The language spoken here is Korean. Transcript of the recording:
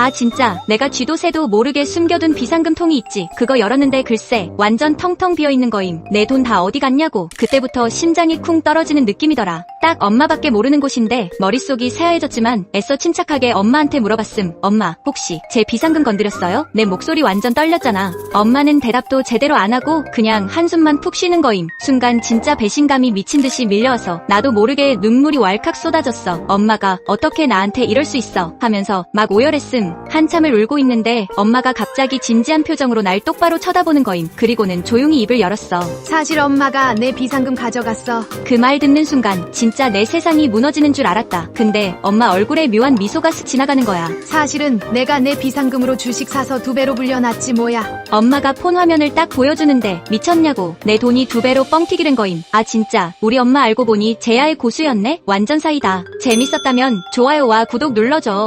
아 진짜 내가 쥐도 새도 모르게 숨겨둔 비상금 통이 있지. 그거 열었는데 글쎄 완전 텅텅 비어있는 거임. 내 돈 다 어디 갔냐고. 그때부터 심장이 쿵 떨어지는 느낌이더라. 딱 엄마밖에 모르는 곳인데 머릿속이 새하얘졌지만 애써 침착하게 엄마한테 물어봤음. 엄마 혹시 제 비상금 건드렸어요? 내 목소리 완전 떨렸잖아. 엄마는 대답도 제대로 안 하고 그냥 한숨만 푹 쉬는 거임. 순간 진짜 배신감이 미친 듯이 밀려와서 나도 모르게 눈물이 왈칵 쏟아졌어. 엄마가 어떻게 나한테 이럴 수 있어 하면서 막 오열했음. 한참을 울고 있는데 엄마가 갑자기 진지한 표정으로 날 똑바로 쳐다보는 거임. 그리고는 조용히 입을 열었어. 사실 엄마가 내 비상금 가져갔어. 그 말 듣는 순간 진짜 내 세상이 무너지는 줄 알았다. 근데 엄마 얼굴에 묘한 미소가 슥 지나가는 거야. 사실은 내가 내 비상금으로 주식 사서 두 배로 불려놨지 뭐야. 엄마가 폰 화면을 딱 보여주는데 미쳤냐고 내 돈이 두 배로 뻥튀기 된 거임. 아 진짜 우리 엄마 알고 보니 제야의 고수였네? 완전 사이다. 재밌었다면 좋아요와 구독 눌러줘.